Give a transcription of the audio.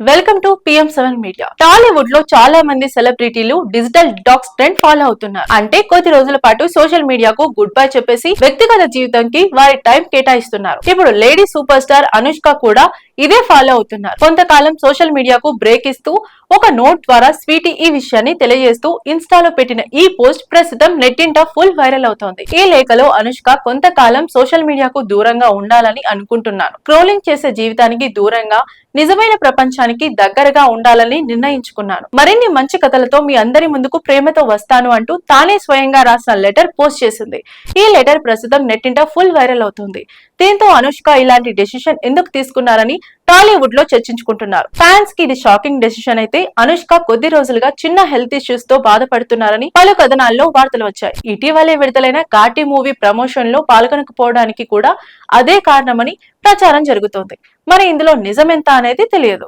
Welcome to PM seven media టాలీవుడ్లో చాలా మంది సెలబ్రిటీలు డిజిటల్ డాక్స్ ట్రెండ్ ఫాలో అవుతున్నారు. అంటే కొద్ది రోజుల పాటు సోషల్ మీడియాకు గుడ్ బై చెప్పేసి వ్యక్తిగత జీవితంకి వారి టైం కేటాయిస్తున్నారు. ఇప్పుడు లేడీ సూపర్ స్టార్ అనుష్క కూడా ఇదే ఫాలో అవుతున్నారు. కొంతకాలం సోషల్ మీడియాకు బ్రేక్ ఇస్తూ ఒక నోట్ ద్వారా స్వీటీ ఈ విషయాన్ని తెలియజేస్తూ ఇన్స్టాలో పెట్టిన ఈ పోస్ట్ ప్రస్తుతం నెట్టింట ఫుల్ వైరల్ అవుతోంది. ఈ లేఖలో అనుష్క కొంతకాలం సోషల్ మీడియాకు దూరంగా ఉండాలని అనుకుంటున్నాను క్రోలింగ్ చేసే జీవితానికి దూరంగా నిజమైన ప్రపంచానికి దగ్గరగా ఉండాలని నిర్ణయించుకున్నాను. మరిన్ని మంచి కథలతో మీ అందరి ముందుకు ప్రేమతో వస్తాను అంటూ తానే స్వయంగా రాసిన లెటర్ పోస్ట్ చేసింది. ఈ లెటర్ ప్రస్తుతం నెట్టింట ఫుల్ వైరల్ అవుతుంది. దీంతో అనుష్క ఇలాంటి డెసిషన్ ఎందుకు తీసుకున్నారని టాలీవుడ్లో చర్చించుకుంటున్నారు. ఫ్యాన్స్కి ఇది షాకింగ్ డెసిషన్ అయితే అనుష్క కొద్ది రోజులుగా చిన్న హెల్త్ ఇష్యూస్తో బాధపడుతున్నారని పలు కథనాల్లో వార్తలు వచ్చాయి. ఇటీవలే విడుదలైన ఘాటి మూవీ ప్రమోషన్లో పాల్గొనకపోవడానికి కూడా అదే కారణమని ప్రచారం జరుగుతోంది. మరి ఇందులో నిజమెంత అనేది తెలియదు.